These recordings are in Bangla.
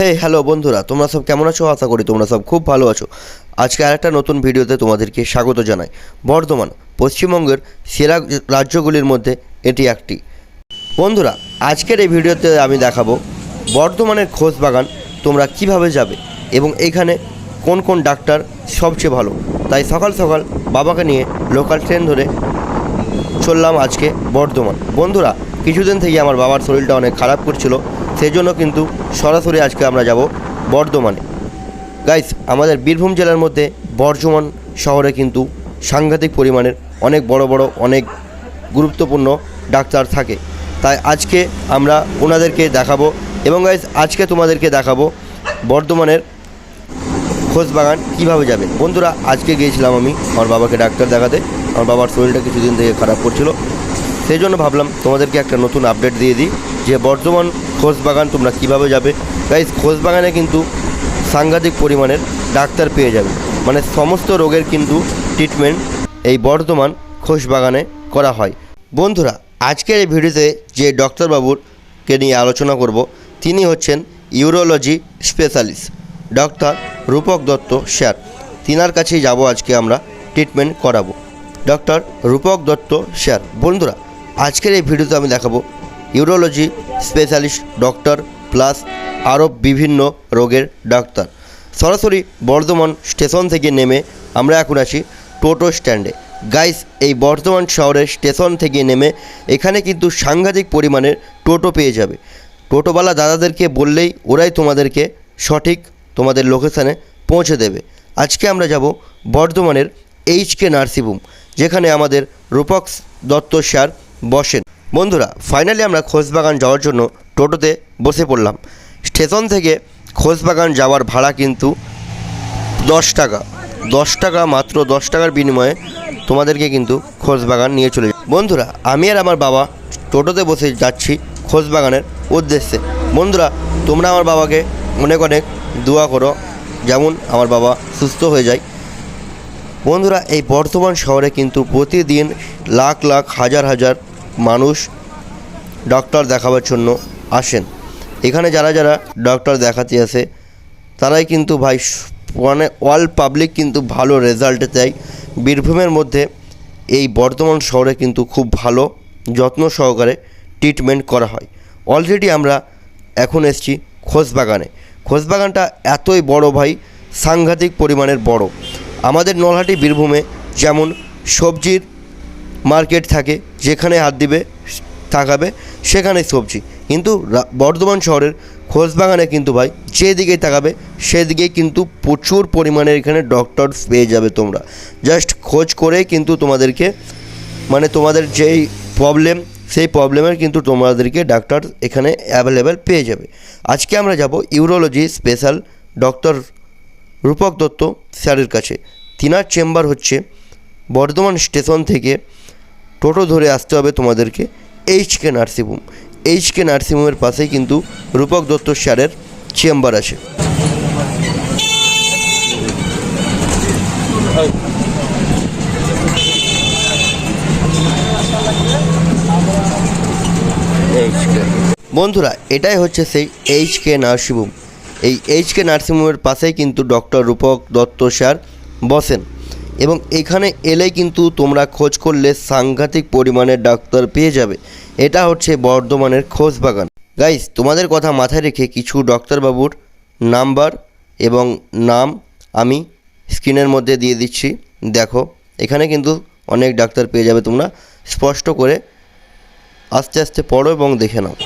হে হ্যালো বন্ধুরা, তোমরা সব কেমন আছো? আশা করি তোমরা সব খুব ভালো আছো। আজকে আরেকটা নতুন ভিডিওতে তোমাদেরকে স্বাগত জানাই। বর্ধমান, পশ্চিমবঙ্গের সেরা রাজ্যগুলির মধ্যে এটি একটি। বন্ধুরা, আজকের এই ভিডিওতে আমি দেখাবো বর্ধমানের খোঁজ বাগান তোমরা কীভাবে যাবে এবং এখানে কোন কোন ডাক্তার সবচেয়ে ভালো। তাই সকাল সকাল বাবাকে নিয়ে লোকাল ট্রেন ধরে চললাম আজকে বর্ধমান। বন্ধুরা, কিছুদিন থেকে আমার বাবার শরীরটা অনেক খারাপ করছিল। সেই জন্য কিন্তু সরাসরি আজকে আমরা যাব বর্ধমানে। গাইস আমাদের বীরভূম জেলার মধ্যে বর্ধমান শহরে কিন্তু সাংঘাতিক পরিমাণের অনেক বড় বড়, অনেক গুরুত্বপূর্ণ ডাক্তার থাকে। তাই আজকে আমরা ওনাদেরকে দেখাবো এবং গাইস আজকে তোমাদেরকে দেখাবো বর্ধমানের খোঁজবাগান কীভাবে যাবে। বন্ধুরা, আজকে গিয়েছিলাম আমি আমার বাবাকে ডাক্তার দেখাতে। আমার বাবার শরীরটা কিছুদিন থেকে খারাপ করছিল। সেই জন্য ভাবলাম তোমাদেরকে একটা নতুন আপডেট দিয়ে দিই। যে বর্ধমান খোঁজবাগান তোমরা কীভাবে যাবে? গাইজ খোঁজবাগানে কিন্তু সাংঘাতিক পরিমাণের ডাক্তার পেয়ে যাবে। মানে সমস্ত রোগের কিন্তু ট্রিটমেন্ট এই বর্ধমান খোঁজবাগানে করা হয়। বন্ধুরা, আজকের এই ভিডিওতে যে ডক্টরবাবুরকে নিয়ে আলোচনা করব, তিনি হচ্ছেন urology specialist doctor Rupak Dutta sir. তিনার কাছেই যাব আজকে আমরা ট্রিটমেন্ট করাবো। ডক্টর রূপক দত্ত স্যার, বন্ধুরা, আজকের এই ভিডিওতে আমি দেখাবো ইউরোলজি স্পেশালিস্ট ডক্টর প্লাস আরও বিভিন্ন রোগের ডাক্তার। সরাসরি বর্ধমান স্টেশন থেকে নেমে আমরা এখন আছি টোটো স্ট্যান্ডে। গাইস, এই বর্ধমান শহরের স্টেশন থেকে নেমে এখানে কিন্তু সাংঘাতিক পরিমাণের টোটো পেয়ে যাবে। টোটোওয়ালা দাদাদেরকে বললেই ওরাই তোমাদেরকে সঠিক তোমাদের লোকেশানে পৌঁছে দেবে। আজকে আমরা যাব বর্ধমানের এইচ কে নার্সিংহোম, যেখানে আমাদের রূপক দত্ত স্যার বসেন। বন্ধুরা ফাইনালি আমরা খোঁজবাগান যাওয়ার জন্য টোটোতে বসে পড়লাম। স্টেশন থেকে খোঁজবাগান যাওয়ার ভাড়া কিন্তু দশ টাকা। দশ টাকা মাত্র, দশ টাকার বিনিময়ে তোমাদেরকে কিন্তু খোঁজবাগান নিয়ে চলে বন্ধুরা, আমি আর আমার বাবা টোটোতে বসে যাচ্ছি খোঁজবাগানের উদ্দেশ্যে। বন্ধুরা, তোমরা আমার বাবাকে অনেক অনেক দোয়া করো, যেমন আমার বাবা সুস্থ হয়ে যায়। বন্ধুরা, এই বর্ধমান শহরে কিন্তু প্রতিদিন লাখ লাখ, হাজার হাজার মানুষ ডক্টর দেখাবার জন্য আসেন। এখানে যারা যারা ডক্টর দেখাতে আসে, তারাই কিন্তু ভাই মানে অল পাবলিক কিন্তু ভালো রেজাল্ট দেয়। বীরভূমের মধ্যে এই বর্ধমান শহরে কিন্তু খুব ভালো যত্ন সহকারে ট্রিটমেন্ট করা হয়। অলরেডি আমরা এখন এসছি খোঁজবাগানে খোঁজবাগানটা এতই বড় ভাই, সাংঘাতিক পরিমাণের বড়। আমাদের নলহাটি বীরভূমে যেমন সবজির মার্কেট থাকে, যেখানে হাত দিবে, তাকাবে সেখানে সবজি। কিন্তু বর্ধমান শহরের খোঁজবাগানে কিন্তু ভাই, যেদিকেই তাকাবে, সেদিকেই কিন্তু প্রচুর পরিমাণে এখানে ডক্টর পেয়ে যাবে তোমরা। জাস্ট খোঁজ করেই কিন্তু তোমাদেরকে মানে তোমাদের যেই প্রবলেম সেই প্রবলেমের কিন্তু তোমাদেরকে ডাক্তার এখানে অ্যাভেলেবেল পেয়ে যাবে। আজকে আমরা যাব urology special doctor Rupak Dutta স্যারের কাছে। তিনার চেম্বার হচ্ছে বর্ধমান স্টেশন থেকে টোটো ধরে আসতে হবে তোমাদেরকে H K nursing home H K নার্সিংহোমের পাশেই কিন্তু রূপক দত্ত স্যারের চেম্বার আছে। বন্ধুরা, এটাই হচ্ছে সেই এইচ কে নার্সিংহোম এই এইচ কে নার্সিংহোমের পাশেই কিন্তু ডক্টর রূপক দত্ত স্যার বসেন। এবং এখানে এলেই কিন্তু তোমরা খোঁজ করলে সাংঘাতিক পরিমাণে ডাক্তার পেয়ে যাবে। এটা হচ্ছে বর্ধমানের খোঁজ বাগান গাইস তোমাদের কথা মাথায় রেখে কিছু ডক্টরবাবুর নাম্বার এবং নাম আমি স্ক্রিনের মধ্যে দিয়ে দিচ্ছি। দেখো, এখানে কিন্তু অনেক ডাক্তার পেয়ে যাবে তোমরা। স্পষ্ট করে আস্তে আস্তে পড়ো এবং দেখে নাও।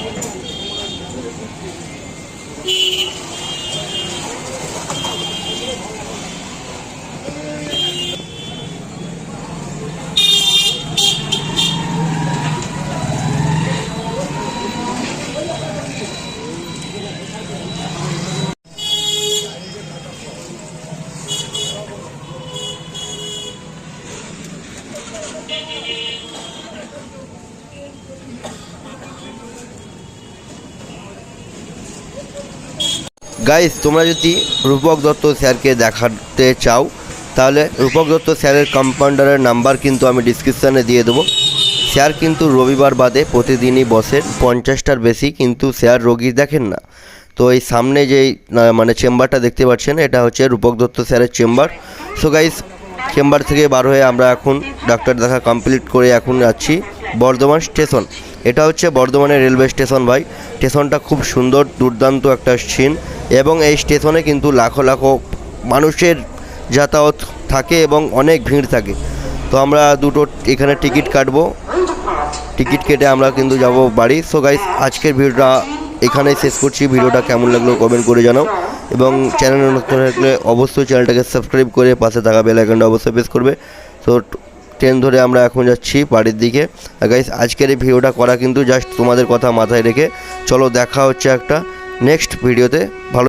গাইস তোমরা যদি রূপক দত্ত স্যারকে দেখাতে চাও, তাহলে রূপক দত্ত স্যারের কম্পাউন্ডারের নাম্বার কিন্তু আমি ডিসক্রিপশানে দিয়ে দেবো। স্যার কিন্তু রবিবার বাদে প্রতিদিনই বসেন, পঞ্চাশটার বেশি কিন্তু স্যার রোগী দেখেন না। তো এই সামনে যেই মানে চেম্বারটা দেখতে পাচ্ছেন, এটা হচ্ছে রূপক দত্ত স্যারের চেম্বার। সো গাইস চেম্বার থেকে বার হয়ে আমরা এখন ডাক্তার দেখা কমপ্লিট করে এখন যাচ্ছি বর্ধমান স্টেশন। এটা হচ্ছে বর্ধমানের রেলওয়ে স্টেশন ভাই। স্টেশনটা খুব সুন্দর, দুর্দান্ত একটা সিন এবং এই স্টেশনে কিন্তু লাখো লাখো মানুষের যাতায়াত থাকে এবং অনেক ভিড় থাকে। তো আমরা দুটো এখানে টিকিট কাটবো। টিকিট কেটে আমরা কিন্তু যাব বাড়ি। সো গাইস আজকের ভিডিওটা এখানেই শেষ করছি। ভিডিওটা কেমন লাগল কমেন্ট করে জানাও এবং চ্যানেল নতুন থাকলে অবশ্যই চ্যানেলটাকে সাবস্ক্রাইব করে পাশে থাকা বেল আইকনটা অবশ্যই প্রেস করবে। তো ট্রেন ধরে আমরা এখন যাচ্ছি বাড়ির দিকে। গাইস আজকের এই ভিডিওটা করা কিন্তু জাস্ট তোমাদের কথা মাথায় রেখে। চলো দেখা হচ্ছে একটা নেক্সট ভিডিওতে ভালো